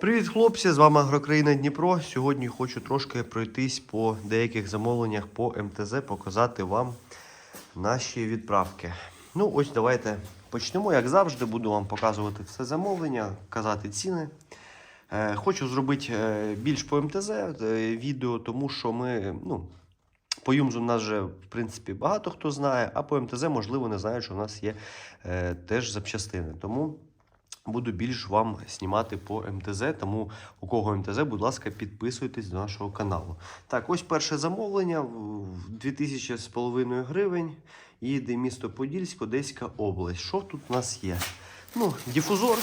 Привіт, хлопці! З вами Агрокраїна Дніпро. Сьогодні хочу трошки пройтись по деяких замовленнях по МТЗ, показати вам наші відправки. Ну, ось давайте почнемо. Як завжди, буду вам показувати все замовлення, казати ціни. Е, Хочу зробити е, більш по МТЗ е, відео, тому що ми, ну, по Юмзу нас вже, в принципі, багато хто знає, а по МТЗ, можливо, не знають, що у нас є теж запчастини. Тому буду більш вам знімати по МТЗ. Тому у кого МТЗ, будь ласка, підписуйтесь до нашого каналу. Так, ось перше замовлення в 2000 з гривень. Їде місто Подільськ, Одеська область. Що тут у нас є? Ну, дифузор,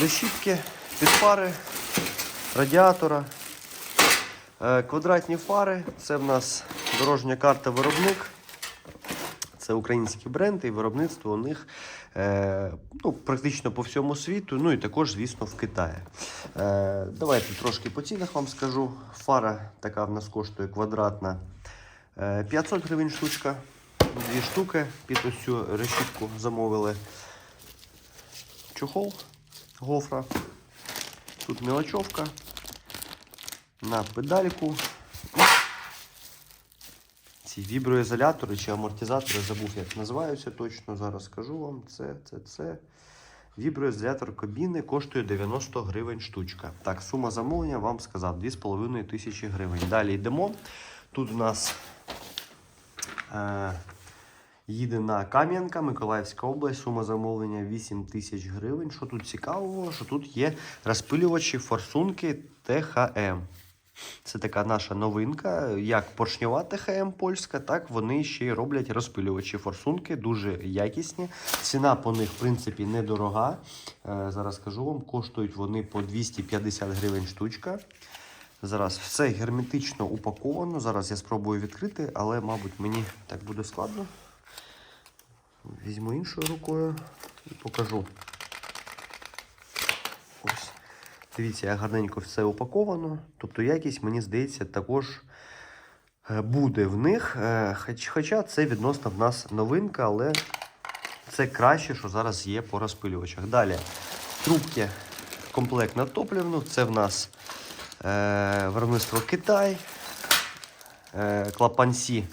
решітки, підфари, радіатора, е, квадратні фари. Це в нас дорожня карта виробник. Це український бренд і виробництво у них е, ну, практично по всьому світу, ну і також, звісно, в Китаї. Е, давайте трошки по цінах вам скажу. Фара така в нас коштує квадратна е, 500 гривень штучка. Дві штуки під ось решітку замовили. Чохол гофра. Тут мелочовка. На педальку. Ці віброізолятори чи амортизатори, забув, як називаються точно. Зараз скажу вам. Це, це, це. Віброізолятор кабіни коштує 90 гривень штучка. Так, сума замовлення вам сказав 2,5 тисячі гривень. Далі йдемо. Тут у нас е, їде на Кам'янка, Миколаївська область. Сума замовлення 8 тисяч гривень. Що тут цікавого? Що тут є розпилювачі форсунки ТХМ. Це така наша новинка. Як поршньова ТХМ польська, так вони ще й роблять розпилювачі форсунки, дуже якісні. Ціна по них, в принципі, недорога. Е, зараз скажу вам, коштують вони по 250 гривень штучка. Зараз все герметично упаковано. Зараз я спробую відкрити, але, мабуть, мені так буде складно. Візьму іншою рукою і покажу. Ось. Дивіться, як гарненько все упаковано. Тобто якість, мені здається, також е, буде в них. Е, Хоча це відносно в нас новинка, але це краще, що зараз є по розпилювачах. Далі трубки комплект на топливну. Це в нас е, виробництво Китай. Е, клапанці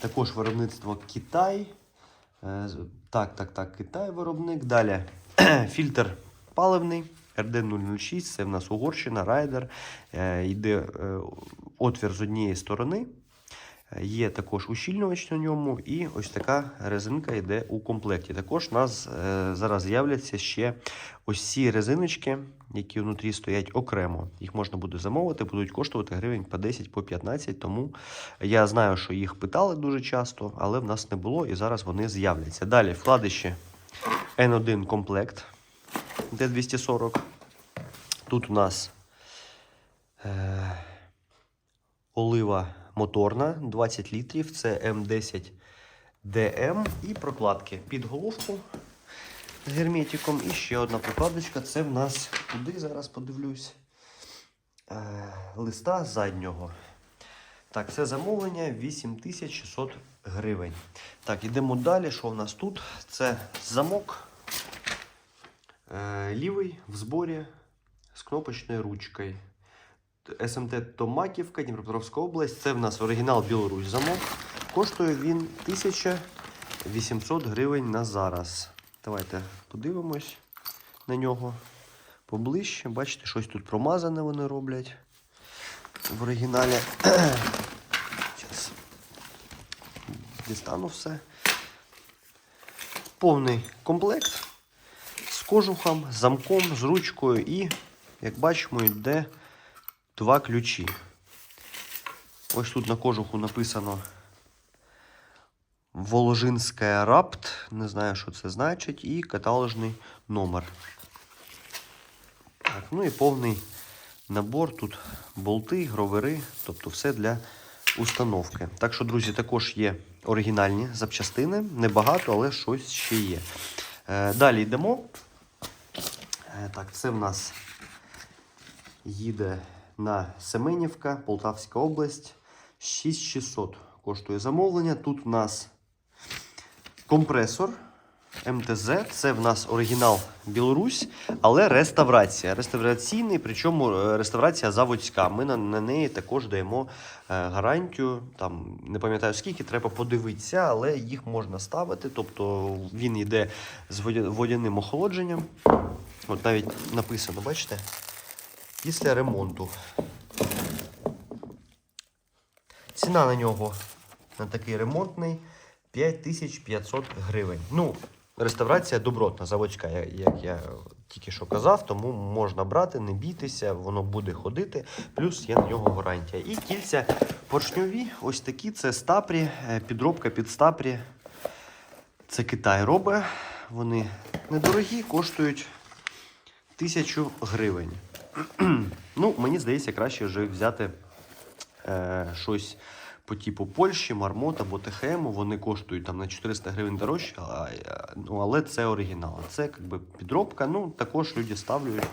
також виробництво Китай. Е, Так, так, так, Китай виробник. Далі фільтр паливний. РД-006, це в нас Угорщина, райдер. Е, Йде е, отвір з однієї сторони. Є також ущільнювач на ньому, і ось така резинка йде у комплекті. Також у нас е, зараз з'являться ще ось ці резиночки, які внутрі стоять окремо. Їх можна буде замовити, будуть коштувати гривень по 10 по 15. Тому я знаю, що їх питали дуже часто, але в нас не було і зараз вони з'являться. Далі вкладиші N1 комплект Д240. Тут у нас е, олива моторна 20 літрів, це М10 ДМ і прокладки під головку з герметиком. І ще одна прокладочка. Це в нас куди зараз подивлюсь. Е, листа заднього. Так, це замовлення 8600 гривень. Так, йдемо далі. Що в нас тут? Це замок. Е, лівий в зборі з кнопочною ручкою. СМТ Томаківка, Дніпропетровська область. Це в нас оригінал Білорусь замок. Коштує він 1800 гривень на зараз. Давайте подивимось на нього поближче. Бачите, щось тут промазане вони роблять в оригіналі. Зараз дістану все. Повний комплект кожухом, замком, з ручкою і, як бачимо, йде два ключі. Ось тут на кожуху написано Воложинська рапт. Не знаю, що це значить, і каталожний номер. Так, ну і повний набор. Тут болти, гровери, тобто все для установки. Так що, друзі, також є оригінальні запчастини. Небагато, але щось ще є. Е, далі йдемо. Е, так, це в нас їде на Семенівка, Полтавська область. 6600 коштує замовлення. Тут у нас компресор МТЗ. Це в нас оригінал Білорусь, але реставрація. Реставраційний, причому е, реставрація заводська. Ми на, на неї також даємо е, гарантію. Там не пам'ятаю скільки, треба подивитися, але їх можна ставити. Тобто він йде з водяним охолодженням. От навіть написано, бачите? Після ремонту. Ціна на нього на такий ремонтний 5500 гривень. Ну, реставрація добротна, заводська, як я тільки що казав, тому можна брати, не бійтеся, воно буде ходити. Плюс є на нього гарантія. І кільця поршньові, ось такі, це стапрі, е, підробка під стапрі. Це Китай робить. Вони недорогі, коштують тисячу гривень. ну, мені здається, краще вже взяти е, щось по типу Польщі, Мармот або ТХМ. Вони коштують там на 400 гривень дорожче, а, е, ну, але це оригінал. Це якби підробка. Ну, також люди ставлять.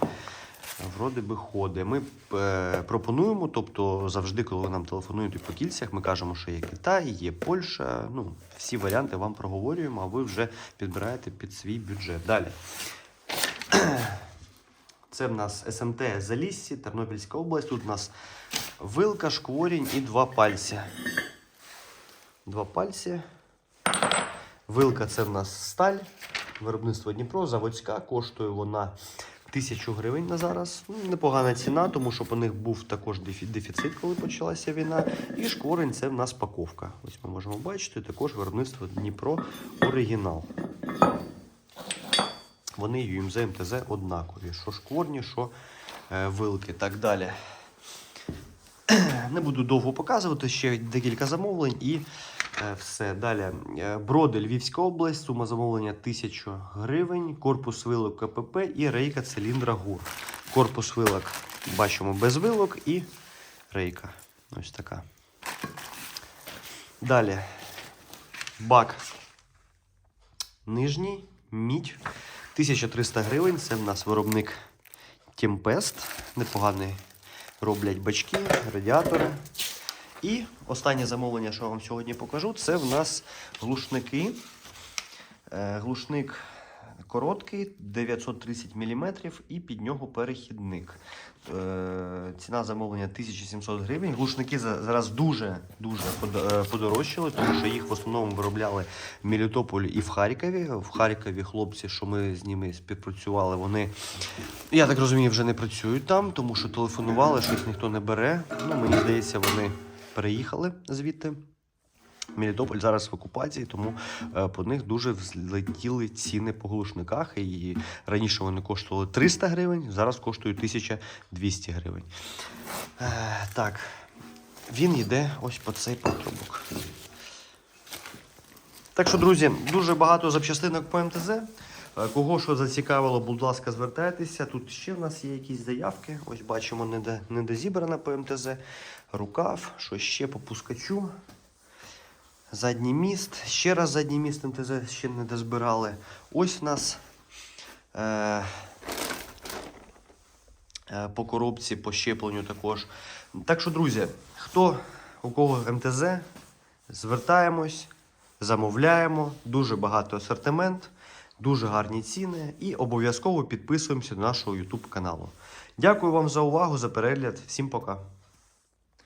Вроде би ходить. Ми е, пропонуємо, тобто завжди, коли ви нам телефонуєте по кільцях, ми кажемо, що є Китай, є Польща. Ну, всі варіанти вам проговорюємо, а ви вже підбираєте під свій бюджет. Далі. Це в нас СМТ Заліссі, Тернопільська область. Тут у нас вилка, шкворінь і два пальці. Два пальці. Вилка це в нас сталь. Виробництво Дніпро, заводська. Коштує вона тисячу гривень на зараз. Ну, непогана ціна, тому що по них був також дефіцит, коли почалася війна. І шкворень це в нас паковка. Ось ми можемо бачити, також виробництво Дніпро оригінал. Вони UMZ, МТЗ однакові. Що шкворні, що е, вилки. Так далі. Не буду довго показувати, ще декілька замовлень і е, все. Далі. Е, Броди, Львівська область, сума замовлення 1000 гривень, корпус вилок КПП і рейка циліндра ГУР. Корпус вилок бачимо без вилок і рейка. Ось така. Далі. Бак нижній, мідь. 1300 гривень. Це в нас виробник Tempest. Непоганий роблять бачки, радіатори. І останнє замовлення, що я вам сьогодні покажу, це в нас глушники. Е, Глушник короткий, 930 мм, і під нього перехідник. Е, Ціна замовлення 1700 гривень. Глушники зараз дуже дуже е, подорожчали, тому що їх в основному виробляли в Мелітополі і в Харкові. В Харкові хлопці, що ми з ними співпрацювали, вони, я так розумію, вже не працюють там, тому що телефонували, щось ніхто не бере. Ну, мені здається, вони переїхали звідти. Мелітополь зараз в окупації, тому е, по них дуже взлетіли ціни по глушниках. І раніше вони коштували 300 гривень, зараз коштують 1200 гривень. Е, так, він йде ось по цей патрубок. Так що, друзі, дуже багато запчастинок по МТЗ. Е, Кого що зацікавило, будь ласка, звертайтеся. Тут ще в нас є якісь заявки. Ось бачимо, недо- недозібрана по МТЗ. Рукав, що ще по пускачу. Задній міст. Ще раз задній міст МТЗ ще не дозбирали. Ось в нас е, е, по коробці, по щепленню також. Так що, друзі, хто у кого МТЗ, звертаємось, замовляємо. Дуже багато асортимент, дуже гарні ціни і обов'язково підписуємося до нашого YouTube каналу. Дякую вам за увагу, за перегляд. Всім пока.